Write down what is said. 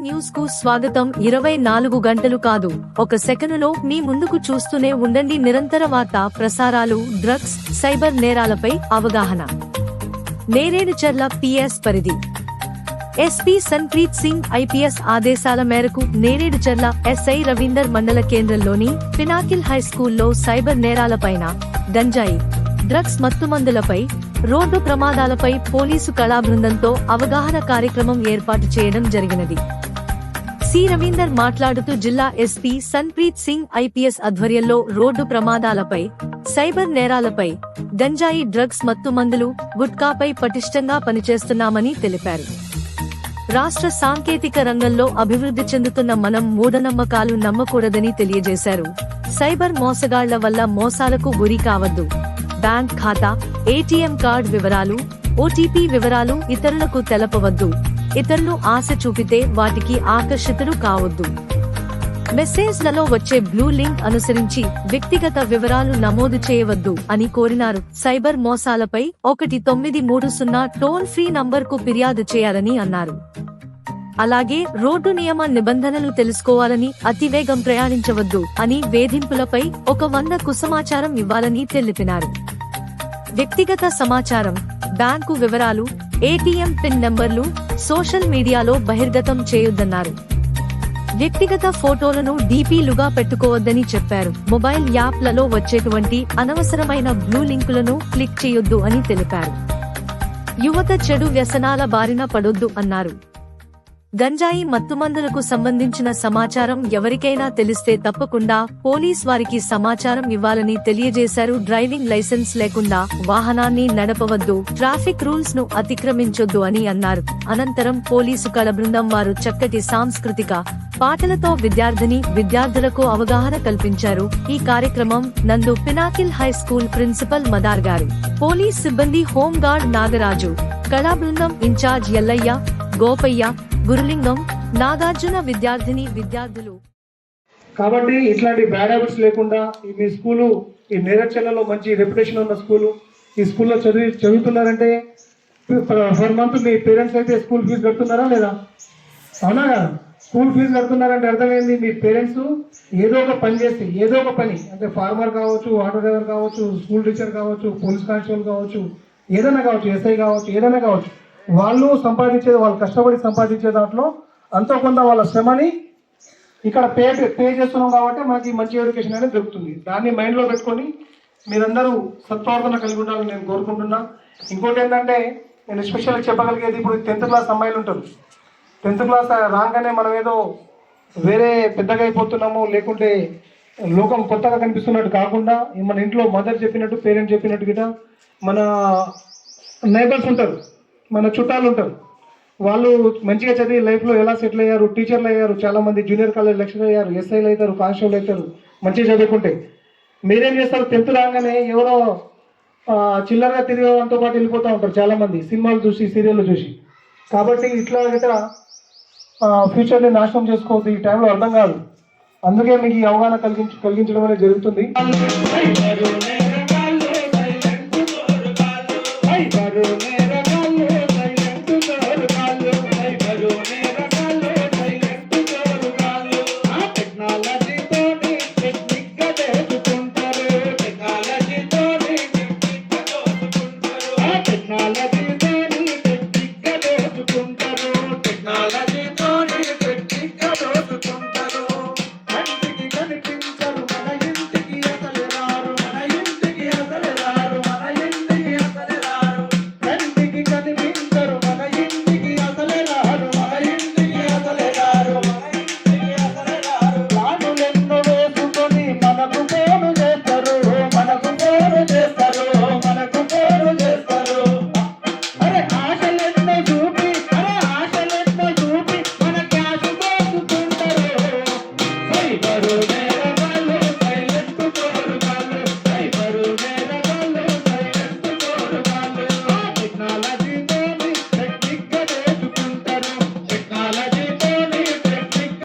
న్యూస్కు స్వాగతం. ఇరవై నాలుగు గంటలు కాదు. ఒక సెకనులో మీ ముందుకు చూస్తూనే ఉండండి నిరంతర వార్త ప్రసారాలు డ్రగ్స్ సైబర్ నేరాలపై అవగాహన. నేరేడుచర్ల పిఎస్ పరిధి. ఎస్పీ సన్ప్రీత్ సింగ్ ఐపీఎస్ ఆదేశాల మేరకు నేరేడుచర్ల ఎస్ఐ రవీందర్ మండల కేంద్రంలోని పినాకిల్ హై స్కూల్లో సైబర్ నేరాలపైన గంజాయి డ్రగ్స్ మత్తుమందులపై రోడ్డు ప్రమాదాలపై పోలీసు కళా బృందంతో అవగాహన కార్యక్రమం ఏర్పాటు చేయడం జరిగినది. సి. రవీందర్ మాట్లాడుతూ జిల్లా ఎస్పీ సన్ప్రీత్ సింగ్ ఐపీఎస్ ఆధ్వర్యంలో రోడ్డు ప్రమాదాలపై సైబర్ నేరాలపై గంజాయి డ్రగ్స్ మత్తు మందులు గుట్కాపై పటిష్టంగా పనిచేస్తున్నామని తెలిపారు. రాష్ట్ర సాంకేతిక రంగంలో అభివృద్ధి చెందుతున్న మనం మూఢనమ్మకాలు నమ్మకూడదని తెలియజేశారు. సైబర్ మోసగాళ్ళ వల్ల మోసాలకు గురి కావద్దు. బ్యాంక్ ఖాతా ఏటీఎం కార్డ్ వివరాలు ఓటీపీ వివరాలు ఇతరులకు తెలపవద్దు. ఇతరులు ఆశ చూపితే వాటికి ఆకర్షితులు కావద్దు. మెసేజ్లలో వచ్చే బ్లూ లింక్ అనుసరించి వ్యక్తిగత వివరాలు నమోదు చేయవద్దు అని కోరినారు. సైబర్ మోసాలపై ఒకటి తొమ్మిది మూడు సున్నా టోల్ ఫ్రీ నంబర్కు ఫిర్యాదు చేయాలని అన్నారు. అలాగే రోడ్డు నియమ నిబంధనలు తెలుసుకోవాలని అతివేగం ప్రయాణించవద్దు అని వేధింపులపై ఒక వందకు సమాచారం ఇవ్వాలని తెలిపినారు. వ్యక్తిగత సమాచారం బ్యాంకు వివరాలు ఏటీఎం పిన్ నంబర్లు సోషల్ మీడియాలో బహిర్గతం చేయొద్దన్నారు. వ్యక్తిగత ఫోటోలను డీపీలుగా పెట్టుకోవద్దని చెప్పారు. మొబైల్ యాప్లలో వచ్చేటువంటి అనవసరమైన బ్లూ లింకులను క్లిక్ చేయొద్దు అని తెలిపారు. యువత చెడు వ్యసనాల బారిన పడొద్దు అన్నారు. గంజాయి మత్తుమందులకు సంబంధించిన సమాచారం ఎవరికైనా తెలిస్తే తప్పకుండా పోలీస్ వారికి సమాచారం ఇవ్వాలని తెలియజేశారు డ్రైవింగ్ లైసెన్స్ లేకుండా వాహనాన్ని నడపవద్దు ట్రాఫిక్ రూల్స్ను అతిక్రమించొద్దు అని అన్నారు. అనంతరం పోలీసు కళ బృందం వారు చక్కటి సాంస్కృతిక పాటలతో విద్యార్థిని విద్యార్థులకు అవగాహన కల్పించారు. ఈ కార్యక్రమం నందు pinnacle high school principal Madar గారు పోలీస్ సిబ్బంది హోంగార్డ్ నాగరాజు కళా బృందం ఇన్ఛార్జ్ ఎల్లయ్య గోపయ్య గురులింగం నాగార్జున విద్యార్థిని విద్యార్థులు. కాబట్టి ఇట్లాంటి బ్యాడ్ హ్యాబిట్స్ లేకుండా ఈ మీ స్కూలు ఈ నేరచర్లలో మంచి రెప్యుటేషన్ ఉన్న స్కూలు ఈ స్కూల్లో చదివి చదువుతున్నారంటే పర్ మంత్ మీ పేరెంట్స్ అయితే స్కూల్ ఫీజు కడుతున్నారా లేదా? అవునా కదా? స్కూల్ ఫీజు కడుతున్నారంటే అర్థమైంది మీ పేరెంట్స్ ఏదో ఒక పని చేసి ఏదో ఒక పని అంటే ఫార్మర్ కావచ్చు ఆటో డ్రైవర్ కావచ్చు స్కూల్ టీచర్ కావచ్చు పోలీస్ కానిస్టేబుల్ కావచ్చు ఏదైనా కావచ్చు ఎస్ఐ కావచ్చు ఏదైనా కావచ్చు వాళ్ళు సంపాదించేది వాళ్ళు కష్టపడి సంపాదించే దాంట్లో అంతో కొంత వాళ్ళ శ్రమని ఇక్కడ పే పే చేస్తున్నాం కాబట్టి మనకి మంచి ఎడ్యుకేషన్ అనేది దొరుకుతుంది. దాన్ని మైండ్లో పెట్టుకొని మీరందరూ సత్ప్రవర్తన కలిగి ఉండాలని నేను కోరుకుంటున్నా. ఇంకోటి ఏంటంటే నేను స్పెషల్గా చెప్పగలిగేది ఇప్పుడు టెన్త్ క్లాస్ అమ్మాయిలు ఉంటారు. టెన్త్ క్లాస్ రాగానే మనం ఏదో వేరే పెద్దగా అయిపోతున్నాము లేకుంటే లోకం కొత్తగా కనిపిస్తున్నట్టు కాకుండా మన ఇంట్లో మదర్ చెప్పినట్టు పేరెంట్ చెప్పినట్టు గిట మన నైబర్స్ ఉంటారు. మన చుట్టాలు ఉంటారు. వాళ్ళు మంచిగా చదివి లైఫ్లో ఎలా సెటిల్ అయ్యారు టీచర్లు అయ్యారు చాలామంది జూనియర్ కాలేజ్ లెక్చర్ అయ్యారు ఎస్ఐలు అవుతారు కానిస్టేబుల్ అవుతారు మంచిగా చదువుకుంటే. మీరేం చేస్తారు? టెన్త్ రాగానే ఎవరో చిల్లరగా తిరిగే వాళ్ళతో పాటు వెళ్ళిపోతూ ఉంటారు చాలామంది సినిమాలు చూసి సీరియల్ చూసి. కాబట్టి ఇట్లా గిట్ట ఫ్యూచర్ని నాశనం చేసుకోవద్దు ఈ టైంలో అర్థం కాదు. అందుకే మీకు ఈ అవగాహన కలిగించ కలిగించడం అనేది జరుగుతుంది.